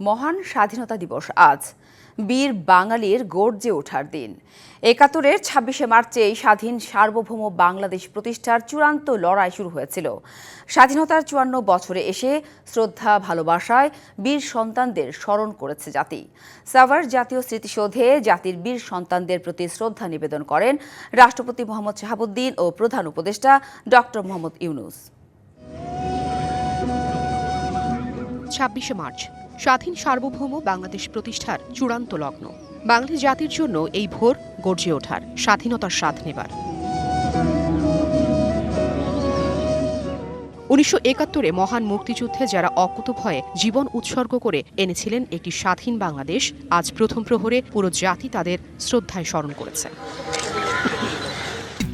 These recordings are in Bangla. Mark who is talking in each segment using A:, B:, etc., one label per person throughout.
A: মহান স্বাধীনতা দিবস আজ, বীর বাঙালির গর্জে ওঠার দিন। একাত্তরের ছাব্বিশে মার্চে এই স্বাধীন সার্বভৌম বাংলাদেশ প্রতিষ্ঠার চূড়ান্ত লড়াই শুরু হয়েছিল। স্বাধীনতার চুয়ান্ন বছরে এসে শ্রদ্ধা, ভালোবাসায় বীর সন্তানদের স্মরণ করেছে জাতি। সাভার জাতীয় স্মৃতিসৌধে জাতির বীর সন্তানদের প্রতি শ্রদ্ধা নিবেদন করেন রাষ্ট্রপতি মোহাম্মদ শাহাবুদ্দিন ও প্রধান উপদেষ্টা ডক্টর মোহাম্মদ ইউনুস।
B: ছাব্বিশে মার্চ স্বাধীন সার্বভৌম বাংলাদেশ প্রতিষ্ঠার চূড়ান্ত লগ্ন। বাঙালি জাতির জন্য এই ভোর গর্জে ওঠার, স্বাধীনতার স্বাদ নেবার। উনিশশো একাত্তরে মহান মুক্তিযুদ্ধে যারা অকুতভয়ে জীবন উৎসর্গ করে এনেছিলেন একটি স্বাধীন বাংলাদেশ, আজ প্রথম প্রহরে পুরো জাতি তাদের শ্রদ্ধায় স্মরণ করেছে।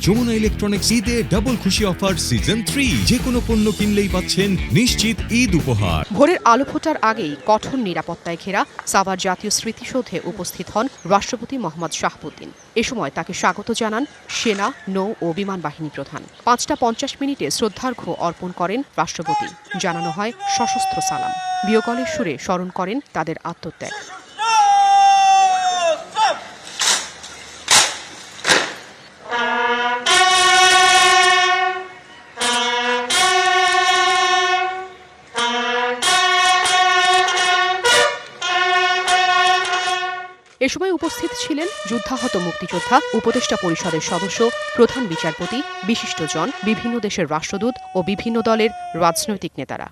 C: যমুনা ইলেকট্রনিক্স ঈদে ডাবল খুশি অফার সিজন থ্রি যে কোনো পণ্য কিনলেই পাচ্ছেন নিশ্চিত ঈদ উপহার।
B: ভোরের আলো ফোটার আগেই কঠোর নিরাপত্তায় ঘেরা সাভার জাতীয় স্মৃতিসৌধে উপস্থিত হন রাষ্ট্রপতি মোহাম্মদ শাহবুদ্দিন। এ সময় তাকে স্বাগত জানান সেনা, নৌ ও বিমান বাহিনী প্রধান। পাঁচটা পঞ্চাশ মিনিটে শ্রদ্ধার্ঘ্য অর্পণ করেন রাষ্ট্রপতি। জানানো হয় সশস্ত্র সালাম। বিয়কলের সুরে স্মরণ করেন তাদের আত্মত্যাগ। এ সময় উপস্থিত ছিলেন যুদ্ধাহত মুক্তিযোদ্ধা, উপদেষ্টা পরিষদের সদস্য, প্রধান বিচারপতি, বিশিষ্টজন, বিভিন্ন দেশের রাষ্ট্রদূত ও বিভিন্ন দলের রাজনৈতিক নেতারা।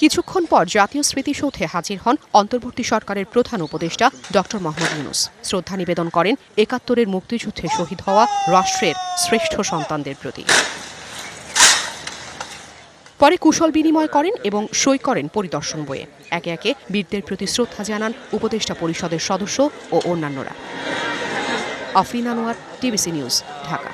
B: কিছুক্ষণ পর জাতীয় স্মৃতিসৌধে হাজির হন অন্তর্বর্তী সরকারের প্রধান উপদেষ্টা ডক্টর মোহাম্মদ ইউনুস। শ্রদ্ধা নিবেদন করেন একাত্তরের মুক্তিযুদ্ধে শহীদ হওয়া রাষ্ট্রের শ্রেষ্ঠ সন্তানদের প্রতি। পরে কুশল বিনিময় করেন এবং সই করেন পরিদর্শন বইয়ে। একে একে বীরদের প্রতি শ্রদ্ধা জানান উপদেষ্টা পরিষদের সদস্য ও অন্যান্যরা। Afrin Anwar TBC news, Dhaka.